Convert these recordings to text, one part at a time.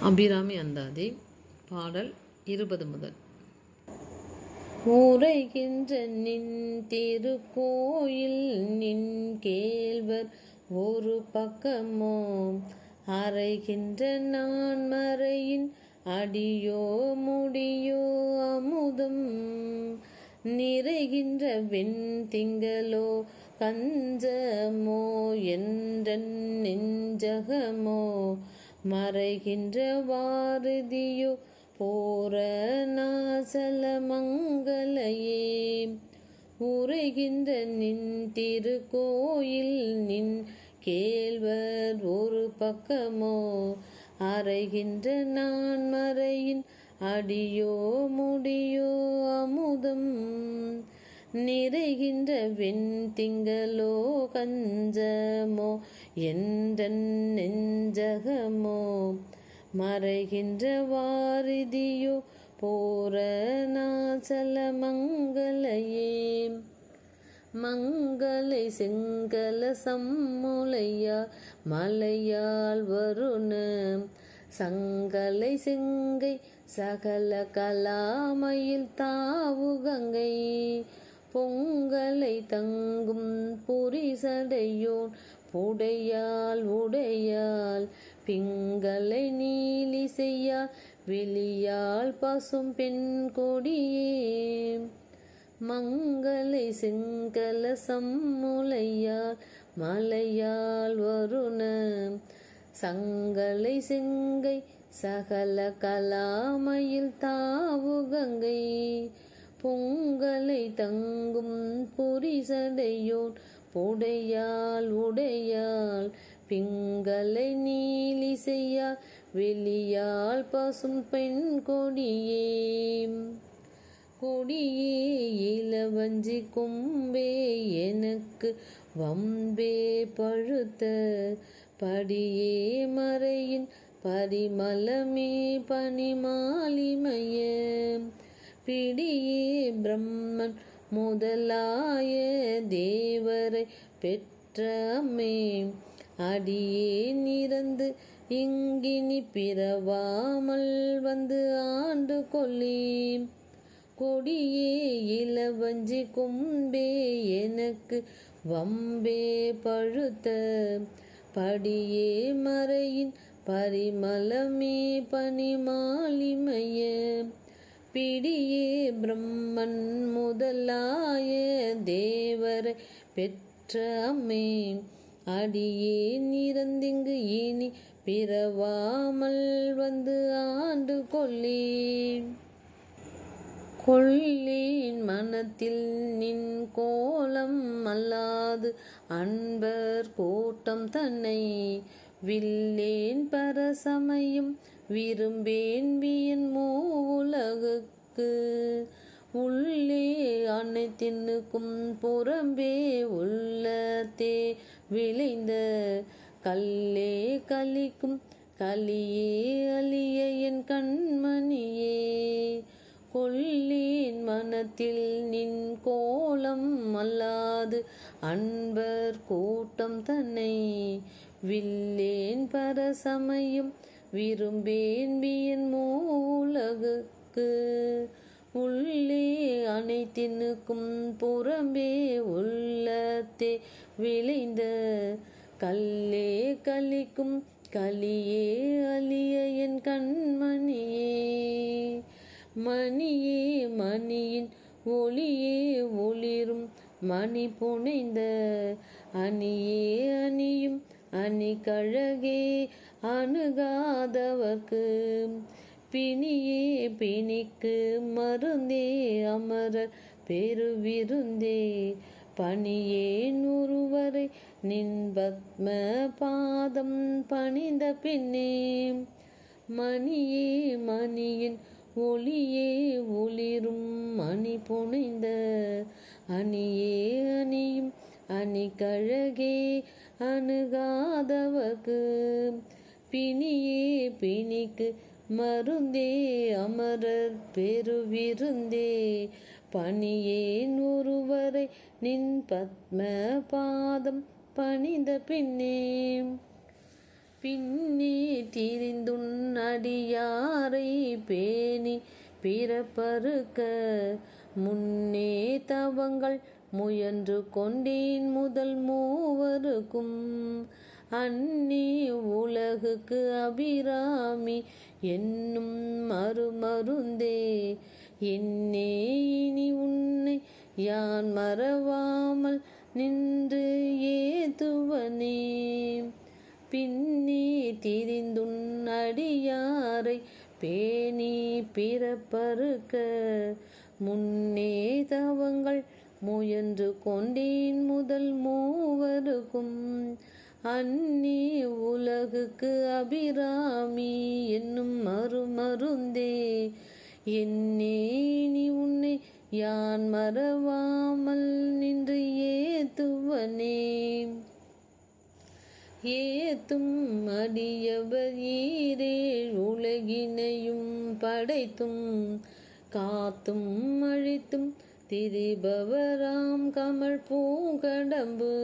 அபிராமி அந்தாதி பாடல் இருபது முதல். உரைகின்ற நின் திருக்கோயில் நின் கேள்வர் ஒரு பக்கமோ அறைகின்ற நான் மறையின் அடியோ முடியோ அமுதம். நிறைகின்ற வெண் திங்களோ கஞ்சமோ என்ற நெஞ்சகமோ மறைகின்ற வாரதியோ போர நாசல மங்களையே. உரைகின்ற நின் திருக்கோயில் நின் கேள்வர் ஒரு பக்கமோ. அறைகின்ற நான் மறையின் அடியோ முடியோ அமுதம். நிறைகின்ற வெண் திங்களோ கஞ்சமோ என்றன் நெஞ்சகமோ? மறைகின்ற வாரிதியோ போரநாசல மங்களையே. மங்களை செங்கல சம்முலையா மலையால் வருண சங்கலை செங்கை சகல கலாமையில் தாவு கங்கை பொங்கலை தங்கும் புரிசடையோன் புடையால் உடையால் பிங்களை நீலி செய்யால் வெளியால் பசும் பெண் கொடியே. மங்களை செங்கல சம்முலையால் மலையால் வருண சங்கலை செங்கை சகல கலாமையில் தாவு கங்கை பொங்கலை தங்கும் புரிசடையோன் புடையால் உடையால் பிங்களை நீலி வெளியால் பசும் பெண் கொடியே. கொடியே இளவஞ்சி கொம்பே எனக்கு வம்பே பழுத்த படியே மறையின் பரிமலமே பனிமாலிமய. பிடியே பிரம்மன் முதலாய தேவரை பெற்ற அடியே நிறந்து இங்கினி பிறவாமல் வந்து ஆண்டு கொள்ளி கொடியே இளவஞ்சி கொம்பே எனக்கு வம்பே பழுத்த படியே மறையின் பரிமளமே பனிமாலிமய. பிடியே பிரம்மன் முதலாய தேவர் பெற்ற அம்மே. அடியே நிறந்திங்கு இனி பிறவாமல் வந்து ஆண்டு கொள்ளேன். கொள்ளேன் மனத்தில் நின் கோலம் அல்லாது அன்பர் கோட்டம் தன்னை. வில்லேன் பரசமயம் விரும்பேன் வியன் மூலகுக்கு உள்ளே அனைத்தினுக்கும் புறம்பே உள்ளத்தே. விளைந்த கல்லே கலிக்கும் கலியே அலிய என் கண்மணியே. கொள்ளேன் மனத்தில் நின் கோலம் அல்லாது அன்பர் கூட்டம் தன்னை வில்லேன் பரசமயம் விரும்பேன் வியன் மூலகுக்கு. உள்ளே அனைத்தினுக்கும் புறம்பே உள்ளத்தே விளைந்த கல்லே கலிக்கும் கலியே அலிய என் கண்மணியே. மணியே மணியின் ஒளியே ஒளிரும் மணி புனைந்த அணியே அணியும் அணி கழகே அணுகாதவர்க்கு பிணியே பிணிக்கு மருந்தே அமரர் பெருவிருந்தே. பணியே நூறுவரை நின் பத்ம பாதம் பணிந்த பின்னே மணியே மணியின் ஒளியே ஒளிரும் மணி புனைந்த அணியே அணியும் அணி கழகே அணுகாதவர்க்கு பிணியே பிணிக்கு மருந்தே அமரர் பெருவிருந்தே. பணியேன் ஒருவரை நின் பத்ம பாதம் பணிந்த பின்னே பின்னே திரிந்துன் அடியாரை பேணி பிறப்பறுக்க முன்னே தவங்கள் முயன்று கொண்டேன் முதல் மூவருக்கும். அன்னி உலகுக்கு அபிராமி என்னும் மறுமருந்தே. என்னே இனி உன்னை யான் மறவாமல் நின்று ஏதுவனே பின்னே திரிந்துன் அடியாரை பேணி பிறப்பறுக்க. முன்னே தவங்கள் முயன்று கொண்டேன் முதல் மூவருக்கும். அன்னி உலகுக்கு அபிராமி என்னும் மறுமருந்தே. என்னே நீ உன்னை யான் மறவாமல் நின்று ஏத்துவனே. ஏத்தும் அடியவர் ஈரே உலகினையும் படைத்தும் காத்தும் அழித்தும் திரிபவராம் கமல் பூங்கடம்பு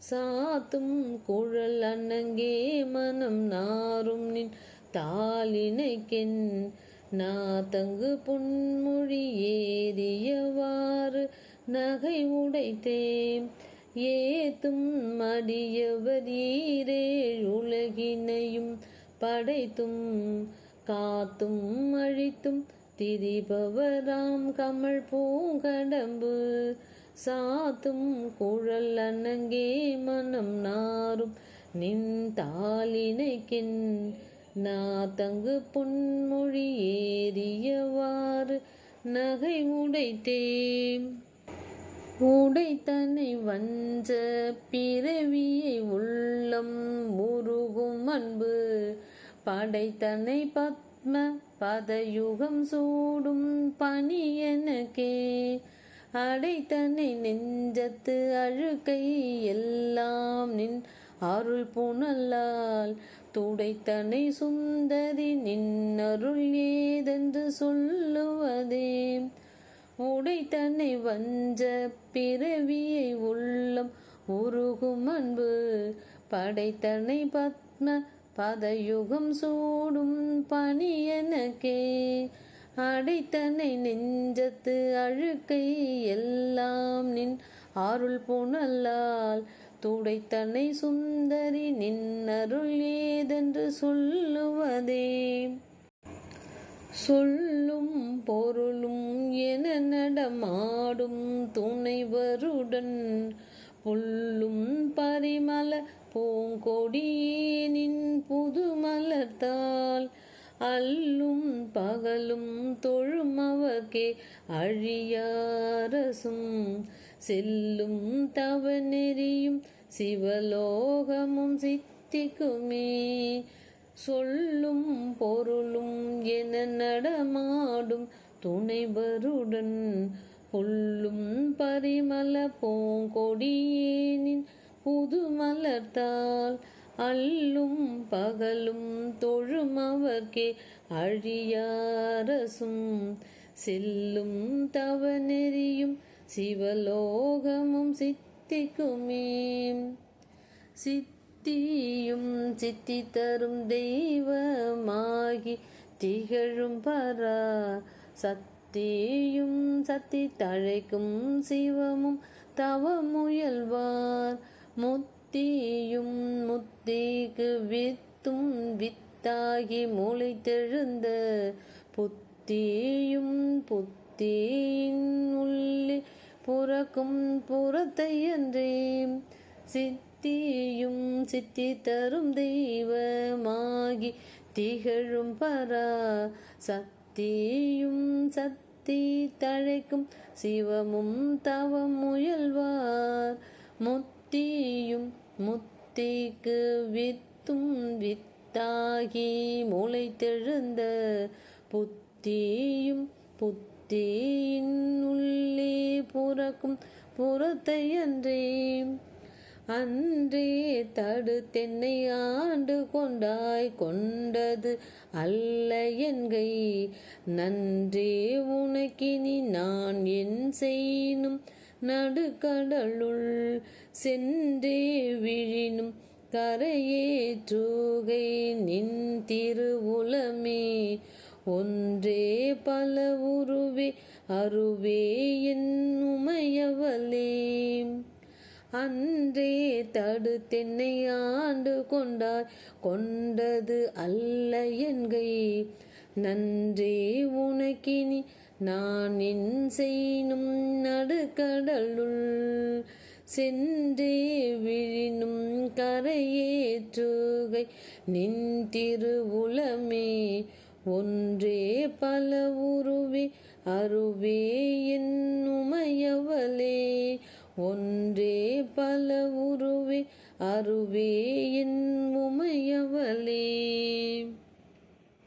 சாத்தும் குழல் அன்னங்கே மனம் நாரும் நின் தாளினைக்கென். நா தங்கு பொன்மொழி ஏறியவாறு நகை உடைத்தேன். ஏத்தும் மடியவரீரே உலகினையும் படைத்தும் காத்தும் அழித்தும் திரிபவராம் கமல் பூங்கடம்பு சாத்தும் குழல் அன்னங்கே மனம் நாரும். நின் தாளினைக்கென் நா தங்கு பொன்மொழி ஏறியவாறு நகை உடைத்தேன். உடைத்தனை வஞ்ச பிறவியை உள்ளம் உருகும் அன்பு. படைத்தனை பத்ம பதயுகம் சூடும் பணி எனக்கே அடைத்தனை நெஞ்சத்து அழுக்கை எல்லாம் நின் அருள் புனல்லால் துடைத்தனை சுந்தரி நின்னருள் ஏதென்று சொல்லுவதே. உடைத்தனை வஞ்ச பிறவியை உள்ளம் உருகும் அன்பு படைத்தனை பத்ம பதயுகம் சூடும் பணி எனக்கே. அடைத்தனை நெஞ்சத்து அழுக்கை எல்லாம் நின் ஆருள் புனலால் துடைத்தனை சுந்தரி நின்னருள் ஏதென்று சொல்லுவதே. சொல்லும் பொருளும் என நடமாடும் துணைவருடன் புல்லும் பரிமல பூங்கொடியே நின் புதுமலர்த்தாள் அல்லும் பகலும் தொழுமவர்க்கே அழியாரசும். செல்லும் தவ நெறியும் சிவலோகமும் சித்திக்குமே. சொல்லும் பொருளும் என நடமாடும் துணைவருடன் புல்லும் பரிமள பூங்கொடியேனின் புது மலர்த்தால் அல்லும் பகலும் தொழும் அவர்க்கே அழியாரசும். செல்லும் தவ நெறியும் சிவலோகமும் சித்திக்குமே. சித்தியும் சித்தி தரும் தெய்வமாகி திகழும் பரா. சத்தியும் சத்தி தழைக்கும் சிவமும் தவமுயல்வார். முத்தியும் முத்தேகு வித்தும் வித்தாகி முளைத்தெழுந்த புத்தியும் புத்தியின் உள்ளே புறக்கும் புறத்தை புறத்தையன்றே சித்தியும் சித்தி தரும் தெய்வமாகி திகழும் பரா. சத்தியும் சத்தி தழைக்கும் சிவமும் தவம் முயல்வார். முத்தியும் முத்திக்கு வித்தும் வித்தாகி முளைத்தெழுந்த புத்தியும் புத்தியின் உள்ளே புறக்கும் புறத்தை அன்றே அன்றே தடு தென்னை ஆண்டு கொண்டாய் கொண்டது அல்ல என்கை. நன்றே உனக்கினி நான் என் செய்யினும் நடுக்கடலுள் சென்றே விழினும் கரையேற்றுகை நின் திருவுலமே ஒன்றே பல உருவே அருவே என் உமையவளே. அன்றே தடுத்தென்னை ஆண்டு கொண்டார் கொண்டது அல்ல என்கை. நன்றே உனக்கினி நான் என் செய்யும் நடுக்கடலுள் சென்றே விழினும் கரையேற்றுகை நின் திருவுலமே ஒன்றே பல உருவே அருவே என் உமையவளே. ஒன்றே பல உருவே அருவே என் உமையவளே.